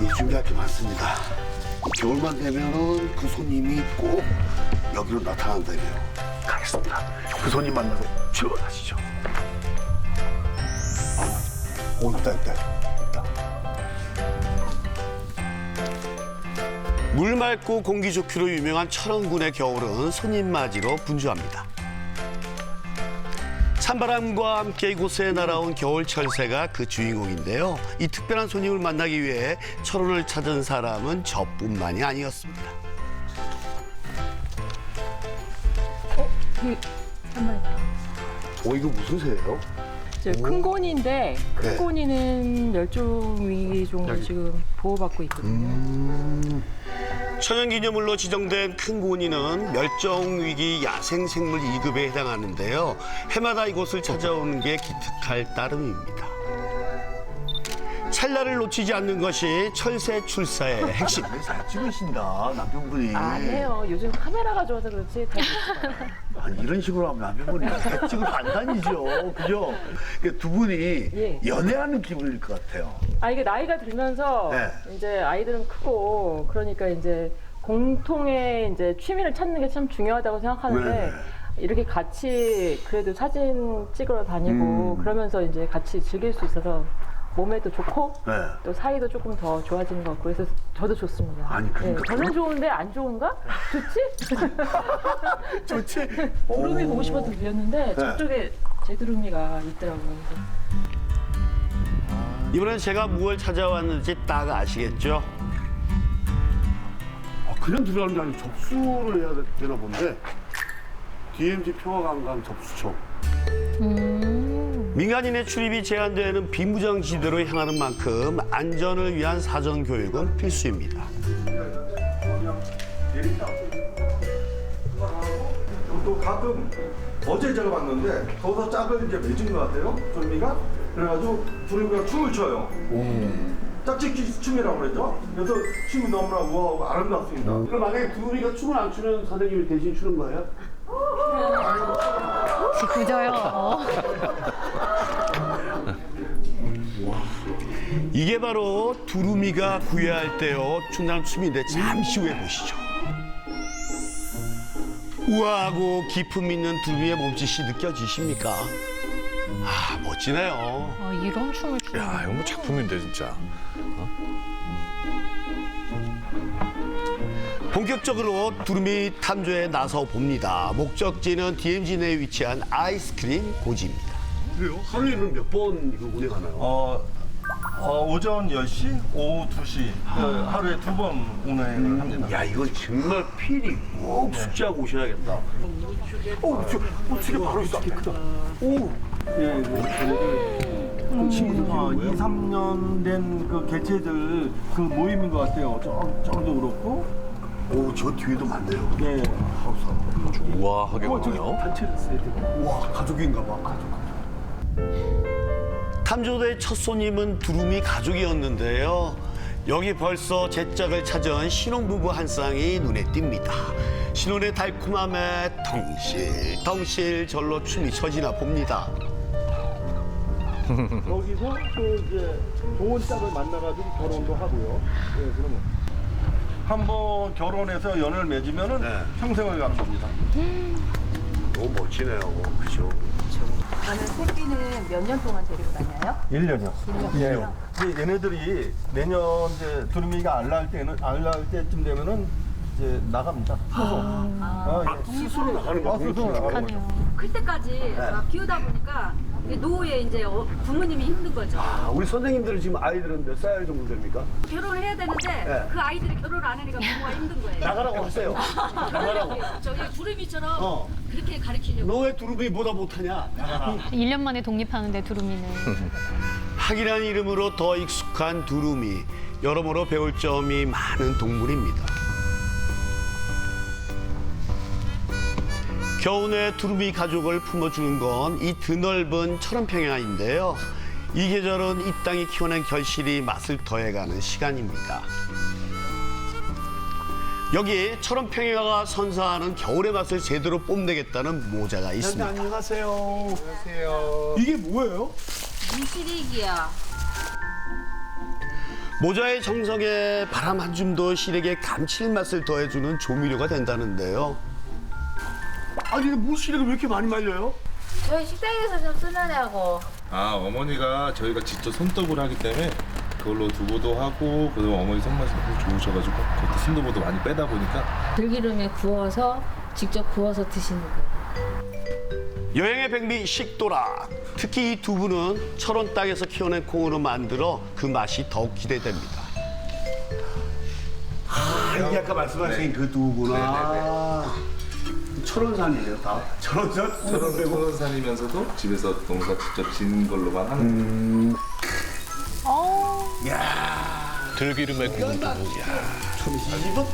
이 준비할 게 많습니다. 겨울만 되면은 그 손님이 꼭 여기로 나타난다네요. 가겠습니다. 그 손님 만나러 출발하시죠. 아, 오, 있다, 있다, 있다. 물 맑고 공기 좋기로 유명한 철원군의 겨울은 손님 맞이로 분주합니다. 찬바람과 함께 이곳에 날아온 겨울 철새가 그 주인공인데요. 이 특별한 손님을 만나기 위해 철원을 찾은 사람은 저뿐만이 아니었습니다. 오, 이거 무슨 새예요? 이제 큰 고니인데 큰 네. 고니는 멸종위 정도 지금 보호받고 있거든요. 천연기념물로 지정된 큰 고니는 멸종위기 야생생물 2급에 해당하는데요. 해마다 이곳을 찾아오는 게 기특할 따름입니다. 찰나를 놓치지 않는 것이 철새 출사의 핵심. 잘 찍으신다, 남편분이. 아니에요. 요즘 카메라가 좋아서 그렇지. 다 아니, 이런 식으로 하면 남편분이 백직을 안 다니죠. 그죠? 그두 분이 예. 연애하는 기분일 것 같아요. 아 이게 나이가 들면서 네. 이제 아이들은 크고 그러니까 이제 공통의 이제 취미를 찾는 게 참 중요하다고 생각하는데 네. 이렇게 같이 그래도 사진 찍으러 다니고 음. 그러면서 이제 같이 즐길 수 있어서 몸에도 좋고 네. 또 사이도 조금 더 좋아지는 것 같고 그래서 저도 좋습니다. 아니, 그러니까 네, 저는 좋은데 안 좋은가? 좋지? 좋지? 두루미 보고 싶어서 드렸는데 네. 저쪽에 제 두루미가 있더라고요. 그래서 이번엔 제가 무엇을 찾아왔는지 딱 아시겠죠? 아, 그냥 들어가는 게 아니고 접수를 해야 되나 본데. DMZ 평화관광 접수처. 민간인의 출입이 제한되는 비무장 지대로 향하는 만큼 안전을 위한 사전 교육은 필수입니다. 또 가끔 어제 제가 봤는데 더더 짝을 이제 맺은 것 같아요. 두루미가 그래가지고 두루미가 춤을 춰요. 짝짓기 춤이라고 그러죠. 그래서 춤이 너무나 우아하고 아름답습니다. 그럼 만약에 두루미가 춤을 안 추면 선생님이 대신 추는 거예요? 그저요. 이게 바로 두루미가 구애할 때요 춘다는 춤인데 잠시 후에 보시죠. 우아하고 기품 있는 두루미의 몸짓이 느껴지십니까? 아 멋지네요. 아, 이런 춤을 추는 야, 이건 뭐 작품인데 진짜. 본격적으로 두루미 탐조에 나서 봅니다. 목적지는 DMZ 내에 위치한 아이스크림 고지입니다. 그래요? 하루에는 몇번 이거 운행하나요? 어, 어, 오전 10시, 오후 2시 그 하루에 두 번 운행을 합니다. 야, 이건 정말 필히 꼭 숙지하고 오셔야겠다. 오, 저, 어, 지금 바로 있어. 크다. 오. 예, 그, 친구들 어, 2, 뭐예요? 3년 된 그 개체들 그 모임인 것 같아요. 저, 저도 그렇고. 오, 저 뒤에도 많네요. 네. 하우스. 우아하게 어, 저기 보네요. 단체를 써야 돼. 우와, 가족인가 봐. 가족. 탐조대의 첫 손님은 두루미 가족이었는데요. 여기 벌써 제 짝을 찾은 신혼부부 한 쌍이 눈에 띕니다. 신혼의 달콤함에 덩실 덩실 절로 춤이 춰지나 봅니다. 거기서 또 이제 좋은 짝을 만나가지고 결혼도 하고요. 네, 그러면. 한번 결혼해서 연을 맺으면은 네. 평생을 가는 겁니다. 너무 멋지네요. 그죠? 저는 새끼는 몇 년 동안 데리고 다녀요? 1년이요. 예. 이제 얘네들이 내년 이제 두루미가 알날 때는 알날 때쯤 되면은 이제 나갑니다. 스스로. 아, 예. 스스로 나가는 아, 거 스스로 나가는 거죠. 클 때까지 막 키우다 보니까 노후에 이제 어- 부모님이 힘든 거죠. 아, 우리 선생님들은 지금 아이들은 몇 살 정도 됩니까? 결혼을 해야 되는데 네. 그 아이들이 결혼을 안 하니까 부모가 힘든 거예요. 나가라고 하세요. 나가라고. 저기 두루미처럼 어. 그렇게 가르치려고. 너왜 두루미 보다 못하냐? 나가라. 1년 만에 독립하는데 두루미는 학이라는 이름으로 더 익숙한 두루미. 여러모로 배울 점이 많은 동물입니다. 겨우내 두루미 가족을 품어주는 건 이 드넓은 철원평야인데요. 이 계절은 이 땅이 키워낸 결실이 맛을 더해가는 시간입니다. 여기 철원평야가 선사하는 겨울의 맛을 제대로 뽐내겠다는 모자가 있습니다. 안녕하세요. 안녕하세요. 이게 뭐예요? 무시리기야. 모자의 정성에 바람 한 줌도 시래기의 감칠맛을 더해주는 조미료가 된다는데요. 아니 근데 뭐 시래기 왜 이렇게 많이 말려요? 저희 식당에서 좀 쓰느냐고. 아 어머니가 저희가 직접 손톱을 하기 때문에 그걸로 두부도 하고 그리고 어머니 손맛이 너무 좋으셔가지고 그것도 순두부도 많이 빼다 보니까 들기름에 구워서 직접 구워서 드시는 거예요. 여행의 백미 식도락. 특히 이 두부는 철원 땅에서 키워낸 콩으로 만들어 그 맛이 더욱 기대됩니다. 아 이게 아까 말씀하신 그 두부구나. 철원산이에요 다. 철원산? 저런 천원산이면서도 집에서 농사 직접 짓는 걸로만 하는 들기름에 구운 두부. 이거?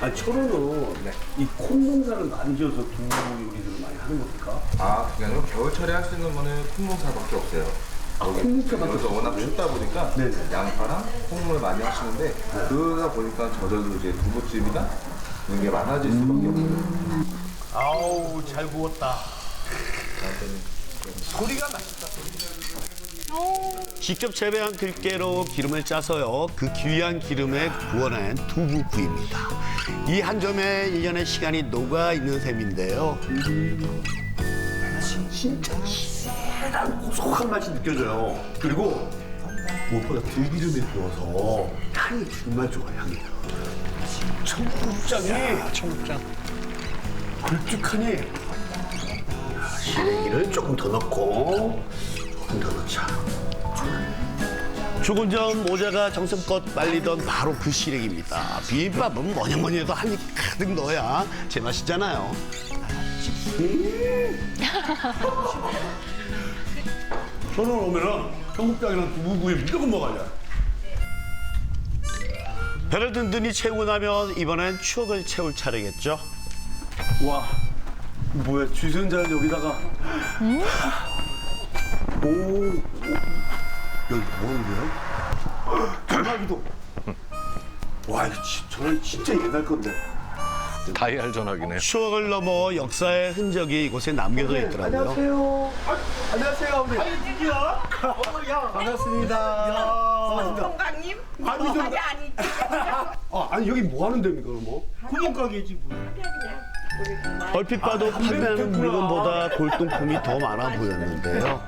아 철원은 이 콩농사를 많이 지어서 두부 요리들을 많이 하는 겁니까? 아 아니고 겨울철에 할 수 있는 거는 콩농사밖에 없어요 여기 콩농사밖에 여기서 워낙 춥다 보니까 네네. 양파랑 콩을 많이 하시는데 그러다 보니까 저절로 이제 두부집이나 이런 게 많아질 수밖에 없어요 아우 잘 구웠다. 소리가 맛있다. 직접 재배한 들깨로 기름을 짜서요. 그 귀한 기름에 구워낸 두부구이입니다. 이 한 점에 일년의 시간이 녹아 있는 셈인데요. 진짜 희한한 고소한 맛이 느껴져요. 그리고 무엇보다 들기름에 구워서 향이 정말 좋아요, 향이. 청국장이 청국장 걸쭉하니 시래기를 조금 더 넣고 조금 더 넣자. 조금 전 모자가 정성껏 말리던 바로 그 시래기입니다. 비빔밥은 뭐냐 뭐니 해도 한 입 가득 넣어야 제맛이잖아요. 저는 오면은 청국장이랑 두부구이 무조건 먹어야 돼. 배를 든든히 채우고 나면 이번엔 추억을 채울 차례겠죠. 와, 뭐야 주전자를 여기다가. 오, 오, 여기 뭐는데요? 전화기도. 와, 이거 지- 저는 진짜 옛날 건데. 다이얼 전화기네요. 추억을 넘어 역사의 흔적이 이곳에 남겨져 있더라고요. 안녕하세요. 아, 안녕하세요, 어머니. 아니, 니기야. 반갑습니다. 반갑습니다. 건강님? 아니, 좀. 아니 아니 아, 아니, 여기 뭐 하는 데입니까, 그럼 뭐? 구멍가게지 뭐. 얼핏 봐도 판매하는 물건보다 골동품이 더 많아 보였는데요.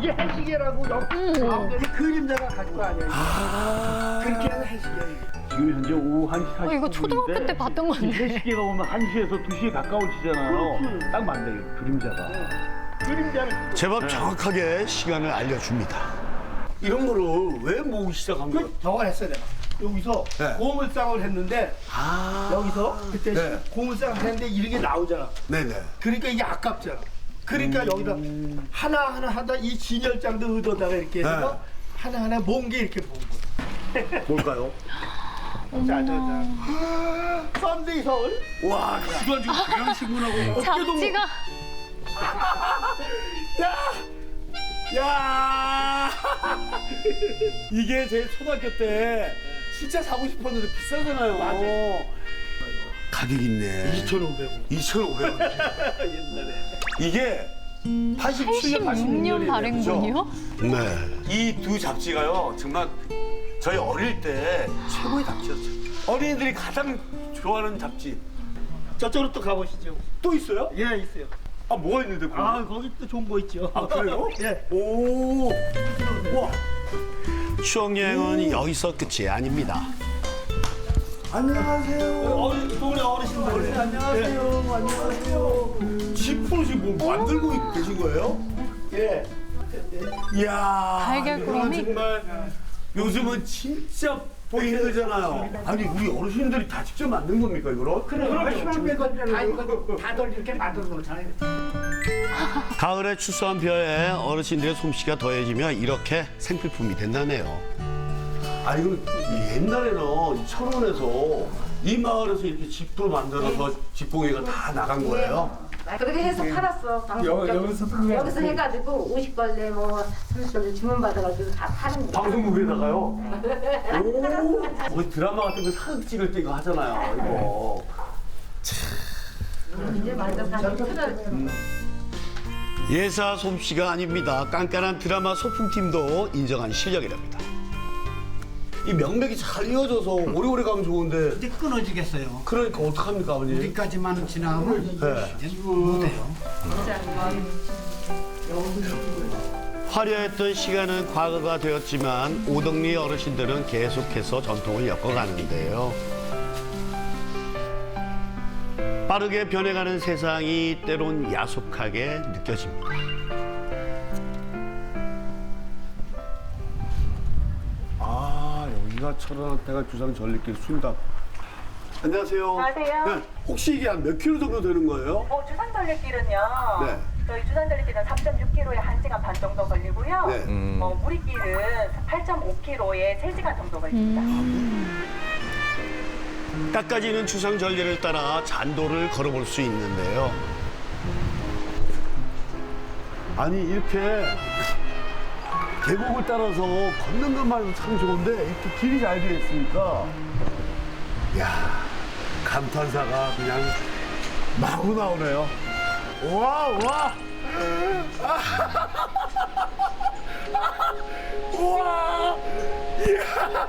이게 한시계라고 여 그림자가 가지고 아니야. 그렇게 하는 한시계. 지금 현재 오후 1시 40분. 어, 이거 초등학교 때 봤던 건데. 시계가 오면 1시에서 2시에 가까워지잖아요. 딱 맞네, 요 그림자가. 그림자는 제법 정확하게 시간을 알려줍니다. 이런 거를 왜 모으기 시작한 거예요? 저걸 했어 내가. 여기서 네. 고물상을 했는데 아. 여기서 그때 네. 고물상을 했는데 이런 게 나오잖아. 네네. 그러니까 이게 아깝잖아. 그러니까 여기다 하나 하나 하다 이 진열장도 의도다가 이렇게 해서 네. 하나 하나 몬게 이렇게 본 거야. 뭘까요? 짜자잔. 썬데이 서울. 와, 시간 지금 그런 신문하고. 잡지가 야! 이게 제 초등학교 때 진짜 사고 싶었는데 비싸잖아요. 맞아. 가격 있네. 2,500원. 2,500원. 옛날에. 이게 87년, 86년 86년이에요. 발행본이요? 네. 이 두 잡지가요, 정말 저희 어릴 때 최고의 잡지였어요. 어린이들이 가장 좋아하는 잡지. 저쪽으로 또 가보시죠. 또 있어요? 예, 있어요. 아, 뭐가 있는데, 그거? 아, 거기 또 좋은 거 있죠. 아, 그래요? 예. 오, 와, 추억 여행은 여기서 끝이 아닙니다. 안녕하세요. 동네 어르신들. 안녕하세요. 안녕하세요. 집으로 지금 뭐 만들고 계신 거예요? 예. 이야. 달걀꾸러미? 이거는 정말 요즘은 진짜 보기 힘들잖아요. 아니, 우리 어르신들이 다 직접 만든 겁니까, 이거를? 그래, 이거 다들 이렇게 만들어 놓잖아요. 가을에 추수한 벼에 어르신들의 솜씨가 더해지며 이렇게 생필품이 된다네요. 아, 이거 옛날에는 이 철원에서 이 마을에서 이렇게 집도 만들어서 집공예가 다 나간 거예요? 그렇게 해서 팔았어. 방송 여기서 판매. 여기서 해가지고 50벌레 뭐 30벌레 주문 받아가지고 다 파는 거야. 방송국에다가요? 오, 우리 드라마 같은 거 사극 찍을 때 이거 하잖아요, 이거. 이제 완전 다 틀어. 예사 솜씨가 아닙니다. 깐깐한 드라마 소품팀도 인정한 실력이랍니다. 이 명맥이 잘 이어져서 오래오래 가면 좋은데 이제 끊어지겠어요. 그러니까 어떡합니까 아버님? 여기까지만 지나가면 네. 이제 못해요. 화려했던 시간은 과거가 되었지만 오덕리 어르신들은 계속해서 전통을 엮어가는데요. 빠르게 변해가는 세상이 때론 야속하게 느껴집니다. 아 여기가 철원한테가 주상 전리길 순답. 안녕하세요. 안녕하세요. 네, 혹시 이게 한 몇 킬로 정도 되는 거예요? 어, 주상절리길은요. 네. 저희 주상절리길은 3.6km에 1시간 반 정도 걸리고요. 네. 어, 무리길은 8.5km에 3시간 정도 걸립니다. 깎아지는 주상 전례를 따라 잔도를 걸어볼 수 있는데요. 아니 이렇게 계곡을 따라서 걷는 것만 참 좋은데 이렇게 길이 잘 되어 있으니까 야 감탄사가 그냥 마구 나오네요. 와 와. 우와! 이야!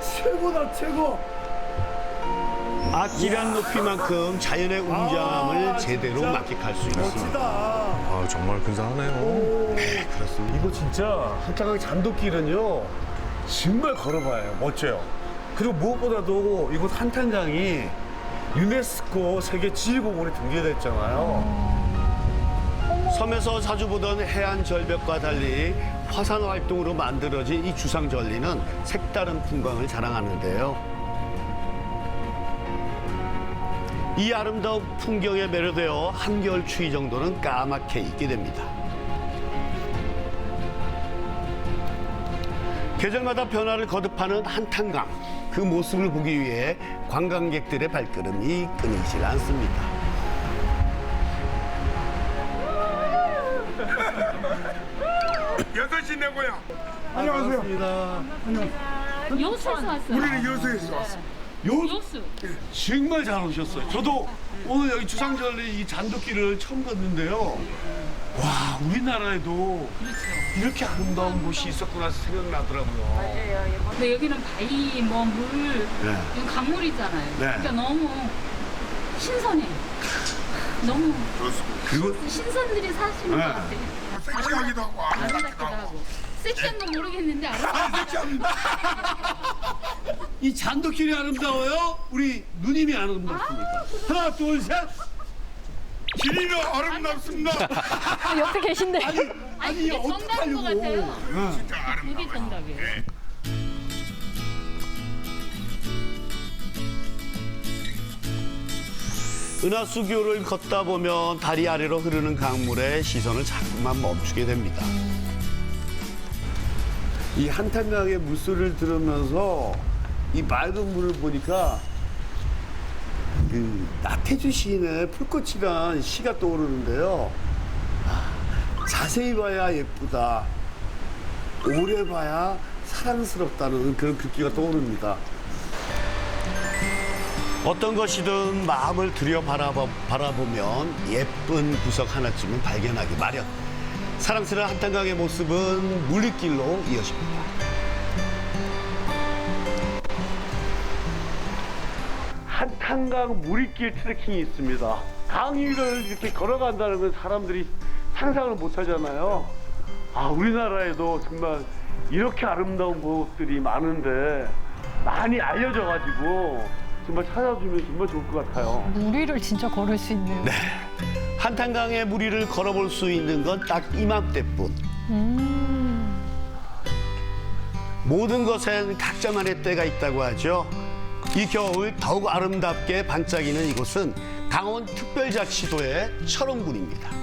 최고다, 최고! 아찔한 높이만큼 자연의 웅장함을 아, 제대로 만끽할 수 있습니다. 아, 정말 근사하네요. 네, 그렇습니다. 이거 진짜 한타강 잔도길은요 정말 걸어봐요 멋져요 그리고 무엇보다도 이곳 한탄강이 유네스코 세계 지휘공원에 등재됐잖아요 섬에서 자주 보던 해안 절벽과 달리 화산 활동으로 만들어진 이 주상 전리는 색다른 풍광을 자랑하는데요. 이 아름다운 풍경에 매료되어 한겨울 추위 정도는 까맣게 있게 됩니다. 계절마다 변화를 거듭하는 한탄강. 그 모습을 보기 위해 관광객들의 발걸음이 끊이질 않습니다. 여섯 시 내 고향. 안녕하세요 여수에서 왔어요. 우리는 여수에서 왔 어. 여수. 정말 잘 오셨어요 저도 오늘 여기 주상절리 이 잔도길을 처음 걷는데요 와 우리나라에도 이렇게 아름다운 곳이 있었구나 생각나더라고요 근데 여기는 바위, 뭐 물, 네. 이건 강물이잖아요. 네. 그러니까 너무 신선해. 너무 그리고 신선들이 사시는 네. 것 같아요. 섹시하기도 하고 아름답기도 하고. 섹시한 건 모르겠는데 아름답기도 하고. 이 잔도길이 아름다워요? 우리 누님이 아름답습니까? 하나 둘 셋 길이는 아름답습니다. 아, 옆에 계신데. 아니 아니, 이게 정답인 것 같아요. 진짜 아름다워. 그게 정답이에요. 은하수교를 걷다 보면 다리 아래로 흐르는 강물에 시선을 자꾸만 멈추게 됩니다. 이 한탄강의 물소리를 들으면서 이 맑은 물을 보니까 그 나태주 시인의 풀꽃이란 시가 떠오르는데요. 아, 자세히 봐야 예쁘다. 오래 봐야 사랑스럽다는 그런 글귀가 떠오릅니다. 어떤 것이든 마음을 들여 바라보, 바라보면 예쁜 구석 하나쯤은 발견하기 마련. 사랑스러운 한탄강의 모습은 물리길로 이어집니다. 한탄강 무리길 트레킹이 있습니다. 강 위를 이렇게 걸어간다는 건 사람들이 상상을 못 하잖아요. 아, 우리나라에도 정말 이렇게 아름다운 곳들이 많은데 많이 알려져가지고 정말 찾아주면 정말 좋을 것 같아요. 무리를 진짜 걸을 수 있는. 네. 한탄강의 무리를 걸어볼 수 있는 건 딱 이맘때뿐. 모든 것엔 각자만의 때가 있다고 하죠. 이 겨울 더욱 아름답게 반짝이는 이곳은 강원 특별자치도의 철원군입니다.